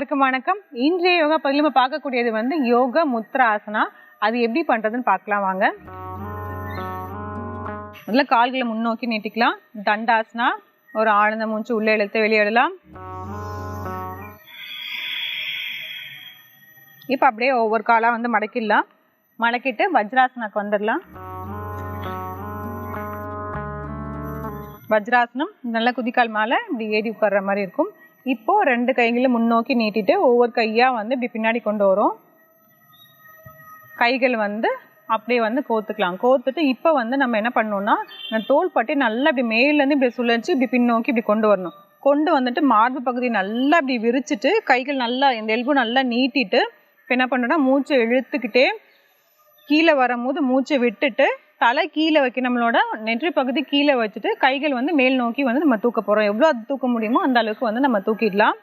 அனைவருக்கும் வணக்கம். இன்றைய யோகா பகுதியில் நம்ம பார்க்கக்கூடியது வந்து யோக முத்ரா ஆசனா அது எப்படி பண்றதுன்னு பார்க்கலாம் வாங்க. முதல்ல கால்களை முன்னோக்கி நீட்டிக்கலாம். தண்டாசனா ஒரு ஆழ்ந்த மூச்சு உள்ளே இழுத்து வெளியிடலாம் இப்போ அப்படியே ஒவ்வொரு காலாக வந்து மடக்கிடலாம். மடக்கிட்டு வஜ்ராசனாக்கு வந்துடலாம். வஜ்ராசனம் நல்லா குதிக்கால் மேலே இப்படி ஏறி உட்கார்ற மாதிரி இருக்கும். இப்போது ரெண்டு கைகளும் முன்னோக்கி நீட்டிட்டு ஒவ்வொரு கையாக வந்து இப்படி பின்னாடி கொண்டு வரும். கைகள் வந்து அப்படியே வந்து கோத்துக்கலாம். கோத்துட்டு இப்போ வந்து நம்ம என்ன பண்ணணும்னா இந்த தோல் பட்டி நல்லா இப்படி மேலேருந்து இப்படி சுழற்சி இப்படி பின்னோக்கி இப்படி கொண்டு வரணும். கொண்டு வந்துட்டு மார்பு பகுதி நல்லா இப்படி விரிச்சிட்டு கைகள் நல்லா இந்த எல்பு நல்லா நீட்டிட்டு இப்போ என்ன பண்ணணும்னா மூச்சை இழுத்துக்கிட்டே கீழே வரும்போது மூச்சை விட்டுட்டு தலை கீழே வைக்க நம்மளோட நெற்றி பகுதி கீழே வச்சுட்டு கைகள் வந்து மேல் நோக்கி வந்து நம்ம தூக்க போகிறோம் எவ்வளோ அது தூக்க முடியுமோ அந்த அளவுக்கு வந்து நம்ம தூக்கிடலாம்.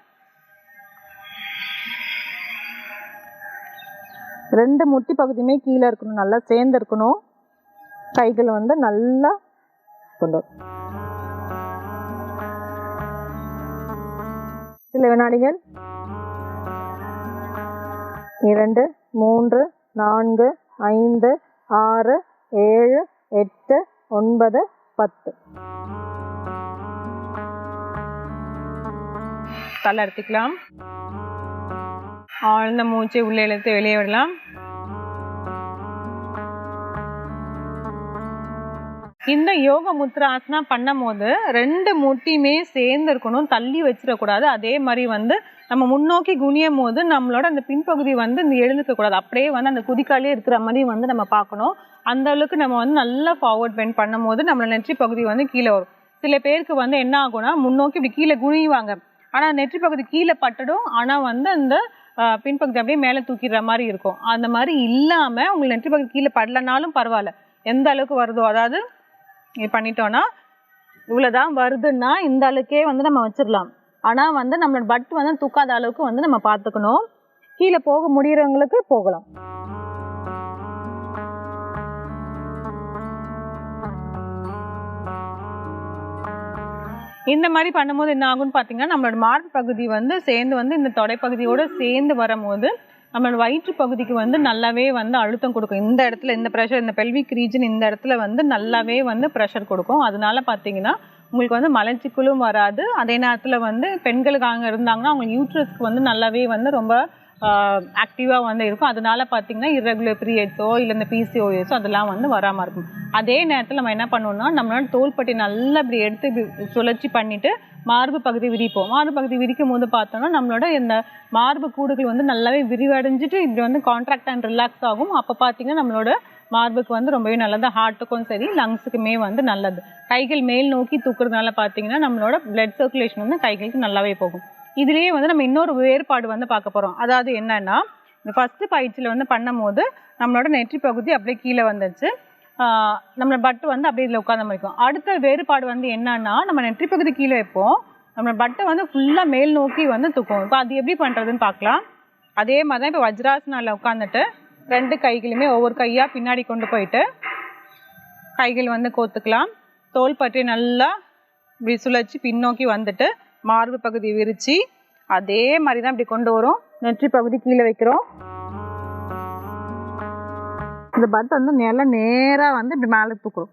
ரெண்டு முட்டி பகுதியுமே கீழே இருக்கணும். நல்லா சேர்ந்து இருக்கணும் கைகள் வந்து நல்லா கொண்டு சில வினாடிகள். இரண்டு மூன்று நான்கு ஐந்து ஆறு ஏழு எட்டு ஒன்பது பத்து தலை எடுத்துக்கலாம் ஆழ்ந்த மூச்சை உள்ளே இழுத்து வெளியே விடலாம் இந்த யோக முத்ராசனா பண்ணும் போது ரெண்டு முட்டியுமே சேர்ந்து இருக்கணும் தள்ளி வச்சிடக்கூடாது. அதே மாதிரி வந்து நம்ம முன்னோக்கி குனியும் போது நம்மளோட அந்த பின்பகுதி வந்து இந்த எழுந்துக்க கூடாது அப்படியே வந்து அந்த குதிக்காலே இருக்கிற மாதிரி வந்து நம்ம பார்க்கணும். அந்த அளவுக்கு நம்ம வந்து நல்லா ஃபார்வர்ட் பெண்ட் பண்ணும் போது நம்மளோட நெற்றி பகுதி வந்து கீழே வரும். சில பேருக்கு வந்து என்ன ஆகும்னா முன்னோக்கி இப்படி கீழே குனியுவாங்க. ஆனால் நெற்றி பகுதி கீழே பட்டுடும். ஆனால் வந்து அந்த பின்பகுதி அப்படியே மேலே தூக்கிடுற மாதிரி இருக்கும். அந்த மாதிரி இல்லாமல் உங்களுக்கு நெற்றி பகுதி கீழே படலனாலும் பரவாயில்ல. எந்த அளவுக்கு வருதோ அதாவது இது பண்ணிட்டோம்னா இவ்வளோதான் வருதுன்னா இந்த அளவுக்கே வந்து நம்ம வச்சிடலாம். ஆனால் வந்து நம்மளோட பட் வந்து தூக்காத அளவுக்கு வந்து நம்ம பார்த்துக்கணும். கீழே போக முடியறவங்களுக்கு போகலாம். இந்த மாதிரி பண்ணும்போது என்ன ஆகும்னு பார்த்தீங்கன்னா நம்மளோட மார்பு பகுதி வந்து சேர்ந்து வந்து இந்த தொடைப்பகுதியோட சேர்ந்து வரும்போது நம்மளோட வயிற்று பகுதிக்கு வந்து நல்லாவே வந்து அழுத்தம் கொடுக்கும். இந்த இடத்துல இந்த ப்ரெஷர் இந்த பெல்விக் ரீஜன் இந்த இடத்துல வந்து நல்லாவே வந்து ப்ரெஷர் கொடுக்கும். அதனால பார்த்தீங்கன்னா உங்களுக்கு வந்து மலச்சிக்கலும் வராது. அதே நேரத்தில் வந்து பெண்களுக்காக இருந்தாங்கன்னா அவங்க யூட்ரஸ்க்கு வந்து நல்லாவே வந்து ரொம்ப ஆக்டிவாக வந்து இருக்கும். அதனால பார்த்தீங்கன்னா இரகுலர் பீரியட்ஸோ இல்லை இந்த பிசிஓஎஸோ அதெல்லாம் வந்து வராமல் இருக்கும். அதே நேரத்தில் நம்ம என்ன பண்ணுவோம்னா நம்மளோட தோள்பட்டி நல்லா இப்படி எடுத்து இப்படி சுழற்சி பண்ணிவிட்டு மார்பு பகுதி விரிப்போம். மார்பு பகுதி விரிக்கும் போது பார்த்தோம்னா நம்மளோட இந்த மார்பு கூடுகள் வந்து நல்லாவே விரிவடைஞ்சிட்டு இப்படி வந்து கான்ட்ராக்ட் அண்ட் ரிலாக்ஸ் ஆகும். அப்போ பார்த்தீங்கன்னா நம்மளோட மார்புக்கு வந்து ரொம்பவே நல்லது. ஹார்ட்டுக்கும் சரி லங்ஸுக்குமே வந்து நல்லது. கைகள் மேல் நோக்கி தூக்குறதுனால பார்த்தீங்கன்னா நம்மளோட பிளட் சர்க்குலேஷன் வந்து கைகளுக்கு நல்லாவே போகும். இதுலேயே வந்து நம்ம இன்னொரு வேறுபாடு வந்து பார்க்க போகிறோம் அதாவது என்னென்னா இந்த ஃபஸ்ட்டு பயிற்சியில் வந்து பண்ணும்போது நம்மளோட நெற்றி பகுதி அப்படியே கீழே வந்துச்சு நம்மளோட பட்டு வந்து அப்படியே இதில் உட்காந்த மாதிரி இருக்கும். அடுத்த வேறுபாடு வந்து என்னன்னா நம்ம நெற்றி பகுதி கீழே வைப்போம். நம்ம பட்டை வந்து ஃபுல்லாக மேல் நோக்கி வந்து தூக்கும் இப்போ அது எப்படி பண்ணுறதுன்னு பார்க்கலாம். அதே மாதிரி தான் இப்போ வஜ்ராசனாவில் உட்காந்துட்டு ரெண்டு கைகளுமே ஒவ்வொரு கையாக பின்னாடி கொண்டு போயிட்டு கைகள் வந்து கோத்துக்கலாம். தோல் பற்றி நல்லா இப்படி சுழற்சி பின்னோக்கி வந்துட்டு மார்பு பகுதி விரித்து அதே மாதிரி தான் இப்படி கொண்டு வரும். நெற்றி பகுதி கீழே வைக்கிறோம். இந்த பத்து வந்து நில நேராக வந்து இப்படி மேலே தூக்குறோம்.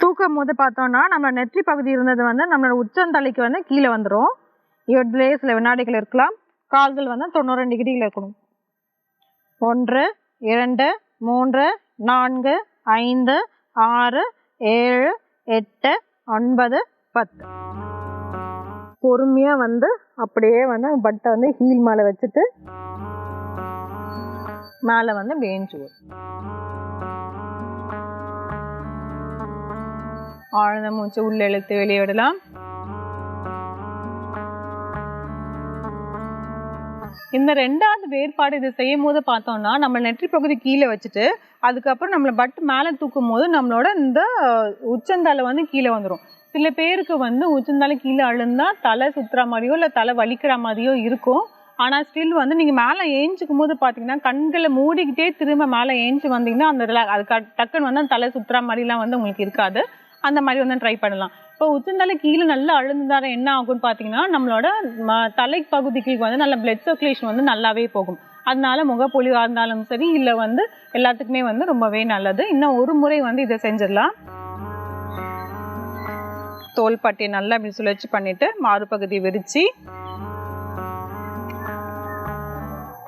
தூக்கும் போது பார்த்தோம்னா நம்ம நெற்றி பகுதி இருந்தது வந்து நம்மளோட உச்சந்தலைக்கு வந்து கீழே வந்துடும் இவற்றிலே சில வினாடிகள் இருக்கலாம். கால்கள் வந்து தொண்ணூறு டிகிரியில் இருக்கணும். ஒன்று இரண்டு மூன்று நான்கு ஐந்து ஆறு ஏழு எட்டு ஒன்பது பத்து. பொறுமையாக வந்து அப்படியே வந்து பட்டை வந்து ஹீல் மேலே வச்சுட்டு மேலே வந்து வேஞ்சு ஆழ்ந்த மூச்சு உள்ள இழுத்து வெளியே விடலாம். இந்த ரெண்டாவது வேறுபாடு இது செய்யும் போது பார்த்தோம்னா நம்ம நெற்றி பகுதி கீழே வச்சுட்டு அதுக்கப்புறம் நம்மளை பட் மேலே தூக்கும் போது நம்மளோட இந்த உச்சந்தலை வந்து கீழே வந்துடும் சில பேருக்கு வந்து உச்சந்தலை கீழே அழுந்தா தலை சுற்றுற மாதிரியோ இல்லை தலை வலிக்கிற மாதிரியோ இருக்கும். ஆனால் ஸ்டில் வந்து நீங்கள் மேலே ஏஞ்சிக்கும் போது பார்த்தீங்கன்னா கண்களை மூடிக்கிட்டே திரும்ப மேலே ஏஞ்சி வந்தீங்கன்னா அந்த அது டக்குன்னு வந்து அந்த தலை சுற்றுற மாதிரிலாம் வந்து உங்களுக்கு இருக்காது. அந்த மாதிரி வந்து ட்ரை பண்ணலாம். இப்போ உச்சந்தலை கீழே நல்லா அழுந்தார என்ன ஆகும்னு பார்த்தீங்கன்னா நம்மளோட ம- தலை பகுதிக்கு வந்து நல்ல பிளட் சர்க்குலேஷன் வந்து நல்லாவே போகும். அதனால முகப்பொலிவாக இருந்தாலும் சரி இல்லை வந்து எல்லாத்துக்குமே வந்து ரொம்பவே நல்லது. இன்னும் ஒரு முறை வந்து இதை செஞ்சிடலாம். தோல் பட்டியை நல்லா அப்படி சுழற்சி பண்ணிட்டு மாறுபகுதி விரிச்சு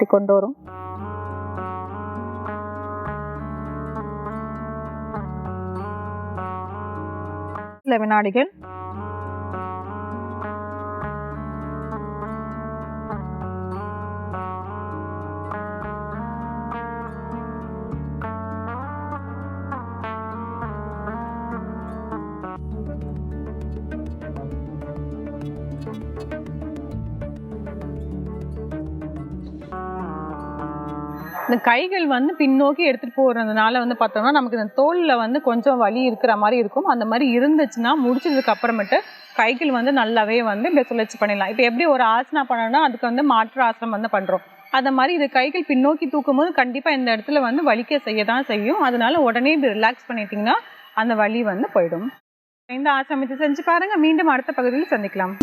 கொண்டு வரும். சில இந்த கைகள் வந்து பின்னோக்கி எடுத்துட்டு போறதுனால வந்து பார்த்தோம்னா நமக்கு இந்த தோல்ல வந்து கொஞ்சம் வலி இருக்கிற மாதிரி இருக்கும். அந்த மாதிரி இருந்துச்சுன்னா முடிச்சதுக்கு அப்புறமேட்டு கைகள் வந்து நல்லாவே வந்து இப்படி சுழற்சி பண்ணிடலாம். இப்போ எப்படி ஒரு ஆசனா பண்ணணும்னா அதுக்கு வந்து மாற்று ஆசனம் வந்து பண்றோம். அந்த மாதிரி இது கைகள் பின்னோக்கி தூக்கும் போது கண்டிப்பா இந்த இடத்துல வந்து வலிக்க செய்ய தான் செய்யும். அதனால உடனே இப்படி ரிலாக்ஸ் பண்ணிட்டீங்கன்னா அந்த வலி வந்து போயிடும். இந்த ஆசிரமத்தை செஞ்சு பாருங்க. மீண்டும் அடுத்த பகுதியில் சந்திக்கலாம்.